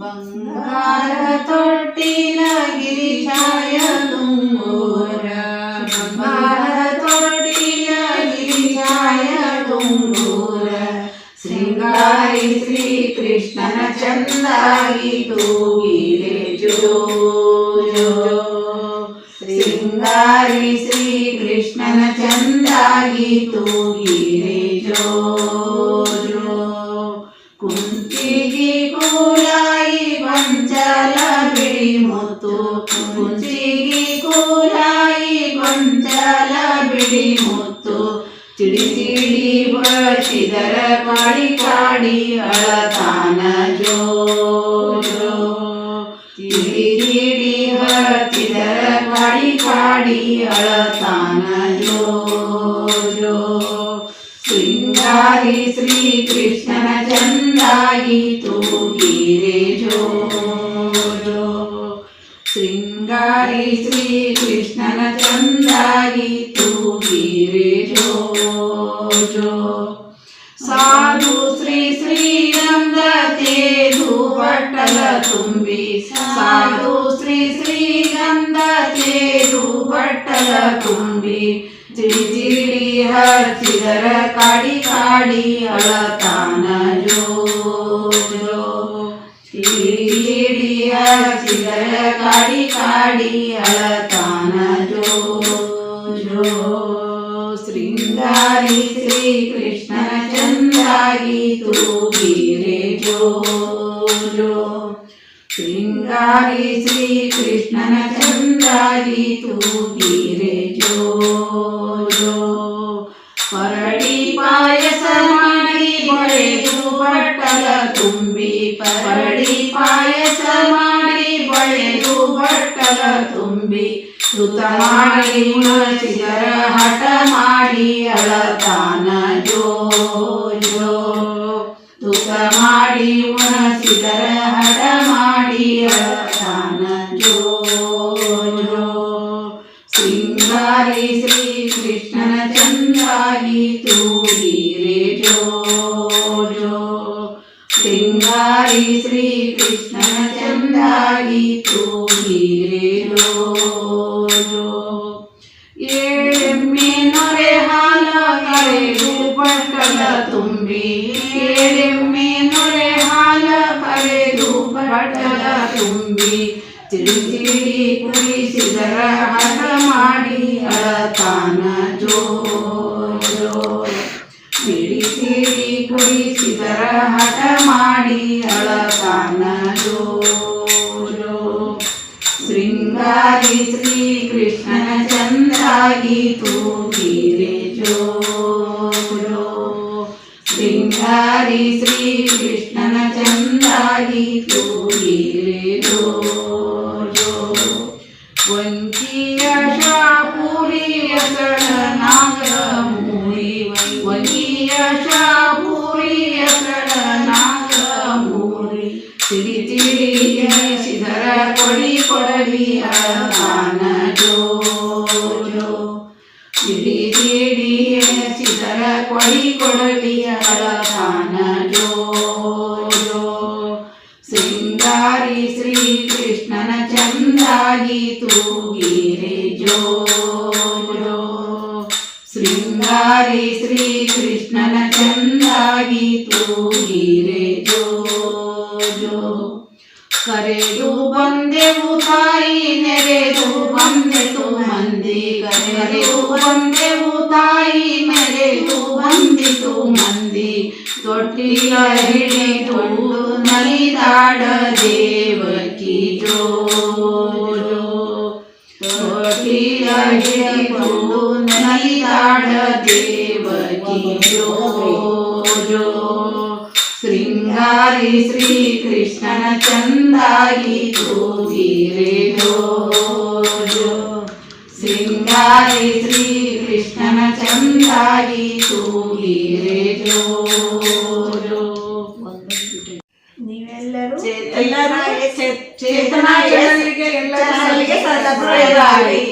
ಬಂಗಾರ ತೊಟ್ಟಿಲ ಗಿರಿಜಾಯ ತುಂಬೋರ ಬಂಗಾರ ತೊಟ್ಟಿಲ ಗಿರಿಜಾಯ ತುಂಬೋರ ಶೃಂಗಾರಿ ಶ್ರೀ ಕೃಷ್ಣನ ಚಂದಾಗಿ ತೂಗಿರೆ ಜೋ ಜೋ ಶೃಂಗಾರಿ ಶ್ರೀ ಕೃಷ್ಣನ ಚಂದಾಗಿ ತೂಗಿರೆ ಜೋ ಜೋ ಕುಂಚಿಗಿ ಗೊಂಚಲ ಬಿಡಿ ಮುತ್ತು ಚಿಡಿ ಚಿಡಿ ಬಳಸಿದರ ಕಾಡಿ ಕಾಡಿ ಅಳತಾನ ಜೋ ಜೋ ಚಿಡಿ ಚಿಡಿ ಹಚ್ಚಿದರ ಕಾಡಿ ಕಾಡಿ ಅಳತಾನ ಜೋ ಜೋ ಶೃಂಗಾರಿ ಶ್ರೀ ಕೃಷ್ಣನ ಚಂದಾಗಿ ತೂಗಿರೆ ಜೋ ಜೋ ಶೃಂಗಾರಿ ಶ್ರೀ ಕೃಷ್ಣನ ಚಂದಾಗಿ ತೂಗಿರೆ ಜೋ ಜೋ ಸಾಧು ಶ್ರೀ ಶ್ರೀಗಂಧ ತೇದು ಬಟ್ಟಲ ತುಂಬಿ ಸಾಧು ಶ್ರೀ ಶ್ರೀಗಂಧ ತೇದು ಬಟ್ಟಲ ತುಂಬಿ ಚಿಡಿ ಚಿಡಿ ಹಚ್ಚಿದರ ಕಾಡಿ ಕಾಡಿ ಅಳತಾನ ಜೋ ಜೋ ಚಿಡಿ ಚಿಡಿ ಹಚ್ಚಿದರ ಕಾಡಿ ಕಾಡಿ ಅಳತಾನ ಜೋ ಜೋ ಶೃಂಗಾರಿ ಶ್ರೀ ಕೃಷ್ಣನ ಚಂದಾಗಿ ತೂಗಿರೆ ಜೋ ಜೋ ಶೃಂಗಾರಿ ಶ್ರೀ ಕೃಷ್ಣನ ಚಂದಾಗಿ ತೂಗಿರೆ ಜೋ ಜೋ ಪರಡಿ ಪಾಯಸ ಮಾಡಿ ಬಳೆದು ಬಟ್ಟಲ ತುಂಬಿ ಪರಡಿ ಪಾಯಸ ಮಾಡಿ ಬಳೆದು ತುಂಬಿ ಸುತ ಮಾಡಿ ಉಣಸಿದರ ಹಠ ಮಾಡಿ ಅಳತಾನ ಜೋ ಜೋ. ತುಕ ಮಾಡಿ ಉಣಸಿದರ ಹಠ ಮಾಡಿ ಅಳತಾನ ಜೋ ಜೋ. ಶೃಂಗಾರಿ ಶ್ರೀ ಕೃಷ್ಣನ ಚಂದಾಗಿ ಜೋ ಜೋ. ಶೃಂಗಾರಿ ಶ್ರೀ ಕೃಷ್ಣನ ಚಂದಾಗಿ ತೂಗಿರೆ ಜೋ ಜೋ ಏಳೆಮ್ಮೆ ನೊರೆ ಹಾಲ ಕರೆದು ಬಟ್ಟಲ ತುಂಬಿ ಏಳೆಮ್ಮೆ ನೊರೆ ಹಾಲ ಕರೆದು ಬಟ್ಟಲ ತುಂಬಿ ತಿಳಿ ತಿಳಿ ಕುಡಿಸಿದರ ಹಠ ಮಾಡಿ ಅಳತಾನ ಜೋ ಜೋ ारी श्री कृष्ण चंदा गी तू गिरे जो तु गिरिजो शृङ्गारि श्रीकृष्णचन्द्रायि तु गिरिजो वञ्चीय शापुरीय सडनागमुनि वञ्चीय शापुरीय सडनागमुनि तिरि तिरि ಧರ ಕೊಡಿ ಕೊಡಲಿ ಅರಮಾನ ಜೋಜೋ. ಇಡಿ ದೇಡಿ ಎಣಸಿದರ ಕೊಡಿ ಕೊಡಲಿ ಅರಮಾನ ಜೋಜೋ. ಸಿಂಗಾರಿ ಶ್ರೀ ಕೃಷ್ಣನ ಚಂದಾಗಿ ತೂಗಿರೆ ಜೋ ಶೃಂಗಾರಿ ಶ್ರೀ ಕೃಷ್ಣನ ಚಂದಾಗಿ ತೂಗಿರೆ ಕರೆದು ಬಂದೆವು ತಾಯಿ ನೆರೆದು ಬಂದೆತು ಮಂದಿ ಕರೆದು ಬಂದೆವು ತಾಯಿ ಮೆರೆದು ಬಂದಿತು ಮಂದಿ ತೊಟ್ಟಿಲ ಹಿಡಿದು ನಲಿದಾಡ ದೇವಕಿ ಜೋ ಜೋ ತೊಟ್ಟಿಲ ಹಿಡಿದು ನಲಿದಾಡ ದೇವಕಿ ಜೋ ಜೋ ಶೃಂಗಾರಿ ಶ್ರೀ ಕೃಷ್ಣನ ಚಂದಾಗಿ ತೂಗಿರೆ ಜೋ ಜೋ ಶೃಂಗಾರಿ ಶ್ರೀ ಕೃಷ್ಣನ ಚಂದಾಗಿ ತೂಗಿರೆ ಜೋ ಜೋ ನೀವೆಲ್ಲರೂ ಚೇತನ ಎಲ್ಲರೂ ಚೇತನ ಚಾನಲ್ಗೆ ಎಲ್ಲ ಚಾನಲ್ಗೆ ಸಬ್ಸ್ಕ್ರೈಬ್ ಆಗಿ